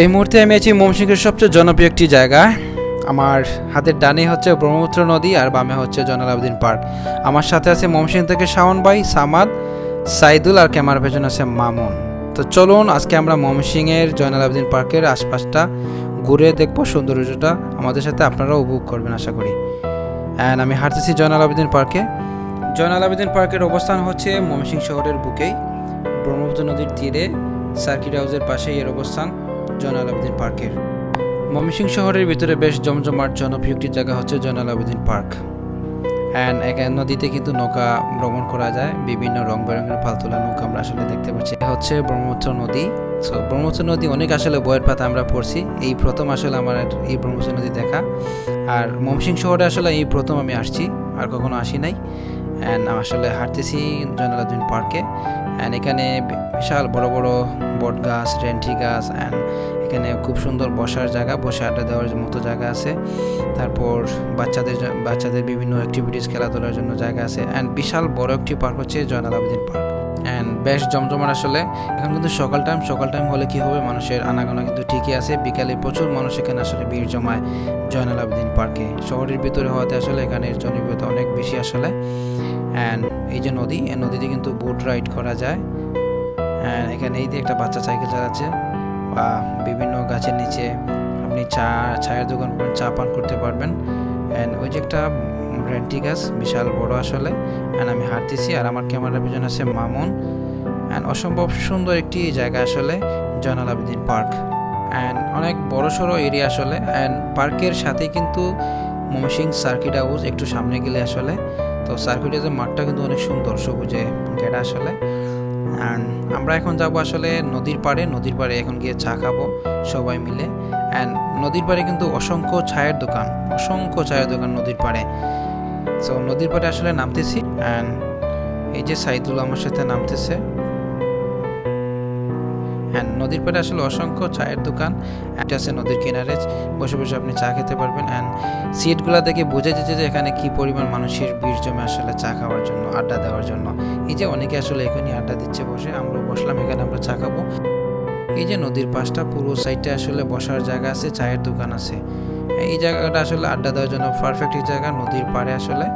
এই মুহূর্তে আমি আছি ময়মনসিংহের সবচেয়ে জনপ্রিয় একটি জায়গা আমার হাতের ডানে হচ্ছে ব্রহ্মপুত্র নদী আর বামে হচ্ছে জয়নাল আবেদিন পার্ক। আমার সাথে আছে ময়মনসিংহ থেকে শাওন ভাই, সামাদ, সাইদুল আর ক্যামেরা পেছনে আছে মামুন। তো চলুন, আজকে আমরা ময়মনসিংহের জয়নাল আবেদিন পার্কের আশপাশটা ঘুরে দেখব সৌন্দর্যটা। আমাদের সাথে আপনারা উপভোগ করবেন, আশা করি। অ্যান্ড আমি হাঁটতেছি জয়নাল আবেদিন পার্কে। জয়নাল আবেদিন পার্কের অবস্থান হচ্ছে ময়মনসিংহ শহরের বুকেই। ব্রহ্মপুত্র নদীর তীরে সার্কিট হাউসের পাশেই এর অবস্থান। জয়নাল আবেদিন পার্কের। ময়মনসিংহ শহরের ভিতরে বেশ জমজমাট জনপ্রিয় একটি জায়গা হচ্ছে জয়নাল আবেদিন পার্ক। অ্যান্ড এখানে নদীতে কিন্তু নৌকা ভ্রমণ করা যায়, বিভিন্ন রং বেরঙের ফালতোলা নৌকা আমরা আসলে দেখতে পাচ্ছি। এটা হচ্ছে ব্রহ্মপুত্র নদী। সো ব্রহ্মপুত্র নদী অনেক আসলে বইয়ের পাতা আমরা পড়ছি। এই প্রথম আসলে আমার এই ব্রহ্মপুত্র নদী দেখা। আর মমসিং শহরে আসলে এই প্রথম আমি আসছি। আর কখনো আসি নাই। অ্যান্ড আসলে হাঁটতেছি জয়নাল পার্কে। অ্যান্ড এখানে বিশাল বড় বড় বট গাছ, রেন্টি গাছ অ্যান্ড এখানে খুব সুন্দর বসার জায়গা, বসে আড্ডা দেওয়ার মতো জায়গা আছে। তারপর বাচ্চাদের বাচ্চাদের বিভিন্ন অ্যাক্টিভিটিস খেলাধুলার জন্য জায়গা আছে। অ্যান্ড বিশাল বড় একটি পার্ক হচ্ছে জয়নাল আবেদিন পার্ক। অ্যান্ড বেশ জমজমাট আসলে। এখন কিন্তু সকাল টাইম সকাল টাইম হলে কি হবে? মানুষের আনাগোনা কিন্তু ঠিকই আছে, বিকালে প্রচুর মানুষ এখানে আসলে ভিড় জমায় জয়নাল আবেদিন পার্কে। শহরের ভিতরে হওয়াতে আসলে এখানে জনপ্রিয়তা অনেক বেশি আসলে। অ্যান্ড এই যে নদী, এই নদীতে কিন্তু বোট রাইড করা যায়। অ্যান্ড এখানে এই যে একটা বাচ্চা সাইকেল চালাচ্ছে, বা বিভিন্ন গাছের নিচে আপনি চা, চায়ের দোকান চা পান করতে পারবেন। অ্যান্ড ওই যে একটা রেন্টি গাছ, বিশাল বড় আসলে। অ্যান্ড আমি হাঁটতেছি আর আমার ক্যামেরার পিছনে আছে মামুন। অ্যান্ড অসম্ভব সুন্দর একটি জায়গা আসলে জয়নাল আবেদিন পার্ক। অ্যান্ড অনেক বড় সড়ো এরিয়া আসলে অ্যান্ড পার্কের সাথে কিন্তু মমসিং সার্কিট হাউস একটু সামনে গেলে আসলে। তো সার্কিট হাউসের মাঠটা কিন্তু অনেক সুন্দর, সবুজে ঘেরা আসলে। অ্যান্ড আমরা এখন যাব আসলে নদীর পাড়ে নদীর পাড়ে এখন গিয়ে চা খাব সবাই মিলে। অ্যান্ড নদীর পাড়ে কিন্তু অসংখ্য চায়ের দোকান, অসংখ্য চায়ের দোকান নদীর পাড়ে। সো নদীর পাড়ে আসলে নামতেছি অ্যান্ড এই যে সাইদুল আমার সাথে নামতেছে হ্যাঁ নদীর পাড়ে আসলে অসংখ্য চায়ের দোকান, একটা আছে নদীর কিনারে, বসে বসে আপনি চা খেতে পারবেন। অ্যান্ড সিটগুলো দেখে বোঝা যাচ্ছে যে এখানে কি পরিমাণ মানুষের ভিড় জমে আসলে চা খাওয়ার জন্য, আড্ডা দেওয়ার জন্য। এই যে অনেকে আসলে এখানে আড্ডা দিচ্ছে, বসে আমরা বসলাম, এখানে আমরা চা খাব। এই যে নদীর পাশটা, পুরো সাইডে আসলে বসার জায়গা আছে, চায়ের দোকান আছে। এই জায়গাটা আসলে আড্ডা দেওয়ার জন্য পারফেক্ট জায়গা, নদীর পাড়ে আসলে।